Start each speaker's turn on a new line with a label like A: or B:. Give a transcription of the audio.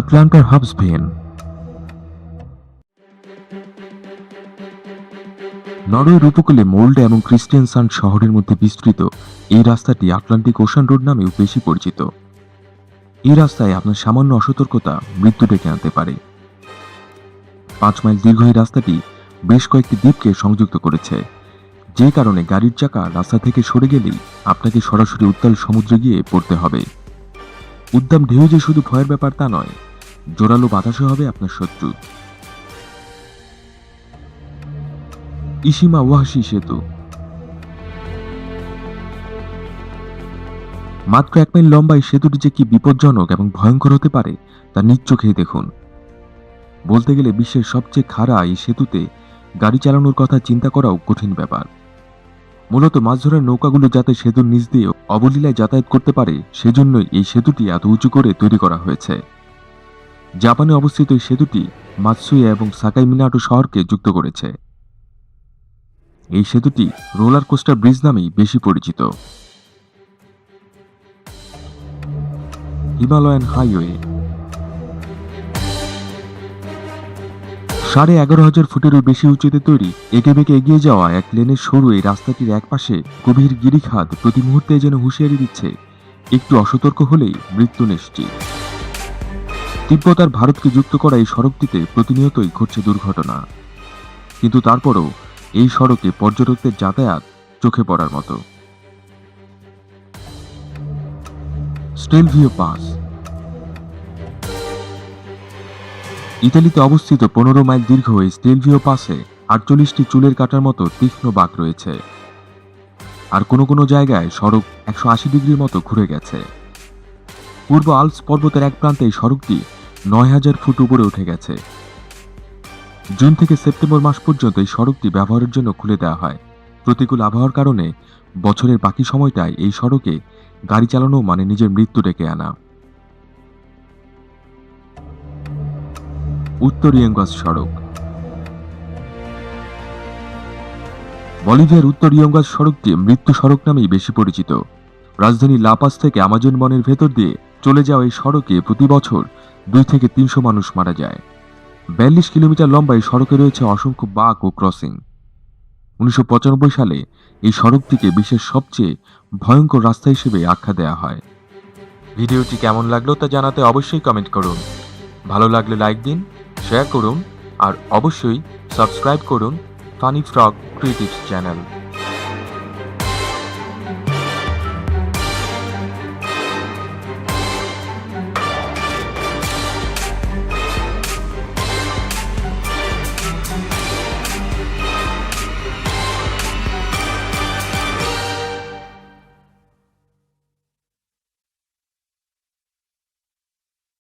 A: আটলান্টার hubs ভিন নরওয়ের উপকূলে মোল্ডে এবং সান শহরের মধ্যে বিস্তৃত এই রাস্তাটি আটলান্টিক ওশান রোড নামেও বেশি পরিচিত এই রাস্তায় আপনার সামান্য অসতর্কতা মৃত্যু ডেকে আনতে পারে পাঁচ মাইল দীর্ঘ এই রাস্তাটি বেশ কয়েকটি দ্বীপকে সংযুক্ত করেছে যে কারণে গাড়ির চাকা রাস্তা থেকে সরে গেলেই আপনাকে সরাসরি উত্তাল সমুদ্রে গিয়ে পড়তে হবে উদ্দাম ঢেউ যে শুধু ভয়ের ব্যাপার তা নয় জোরালো বাতাসও হবে আপনার শত্রু ইসিমা ওয়াহাসি সেতু মাত্র এক মাইল লম্বা এই সেতুটি যে কি বিপজ্জনক এবং ভয়ঙ্কর হতে পারে তা নিচ্চোখেই দেখুন বলতে গেলে বিশ্বের সবচেয়ে খাড়া এই সেতুতে গাড়ি চালানোর কথা চিন্তা করাও কঠিন ব্যাপার মূলত মাছ ধরার নৌকাগুলো যাতে সেতুর নিচ দিয়ে অবলীলায় যাতায়াত করতে পারে সেজন্যই এই সেতুটি এত উঁচু করে তৈরি করা হয়েছে জাপানে অবস্থিত এই সেতুটি মাতসুয়া এবং সাকাই মিনাটো শহরকে যুক্ত করেছে এই সেতুটি রোলার কোস্টার ব্রিজ নামেই বেশি পরিচিত হিমালয়ান হাইওয়ে সাড়ে এগারো হাজার ফুটেরও বেশি উঁচুতে তৈরি একে বেঁকে এগিয়ে যাওয়া এক লেনের সরু এই রাস্তাটির একপাশে গভীর গিরিখাত প্রতি মুহূর্তে যেন হুঁশিয়ারি দিচ্ছে একটু অসতর্ক হলেই মৃত্যু নিশ্চিত তিব্বত আর ভারতকে যুক্ত করা এই সড়কটিতে প্রতিনিয়তই ঘটছে দুর্ঘটনা কিন্তু তারপরও এই সড়কে পর্যটকদের যাতায়াত চোখে পড়ার মতো স্টেলভিও পাস ইতালিতে অবস্থিত পনেরো মাইল দীর্ঘ এই স্টেলভিও পাশে আটচল্লিশটি চুলের কাটার মতো তীক্ষ্ণ বাঘ রয়েছে আর কোনো কোনো জায়গায় সড়ক একশো আশি ডিগ্রির মতো ঘুরে গেছে পূর্ব আলপস পর্বতের এক প্রান্তে এই সড়কটি নয় হাজার ফুট উপরে উঠে গেছে জুন থেকে সেপ্টেম্বর মাস পর্যন্ত এই সড়কটি ব্যবহারের জন্য খুলে দেওয়া হয় প্রতিকূল আবহাওয়ার কারণে বছরের বাকি সময়টায় এই সড়কে গাড়ি চালানো মানে নিজের মৃত্যু ডেকে আনা উত্তরিয়ঙ্গজ সড়ক বলিভিয়ার উত্তরিয়ঙ্গজ সড়কটি মৃত্যু সড়ক নামেই বেশি পরিচিত রাজধানী লাপাস থেকে আমাজন বনের ভেতর দিয়ে চলে যাওয়া এই সড়কে প্রতি বছর দুই থেকে তিনশো মানুষ মারা যায় বিয়াল্লিশ কিলোমিটার লম্বা এই সড়কে রয়েছে অসংখ্য বাঘ ও ক্রসিং উনিশশো সালে এই সড়কটিকে বিশ্বের সবচেয়ে ভয়ঙ্কর রাস্তা হিসেবে আখ্যা দেওয়া হয় ভিডিওটি কেমন লাগলো তা জানাতে অবশ্যই কমেন্ট করুন ভালো লাগলে লাইক দিন শেয়ার করুন আর অবশ্যই সাবস্ক্রাইব করুন ফানি ফ্রক ক্রিয়েটিভ চ্যানেল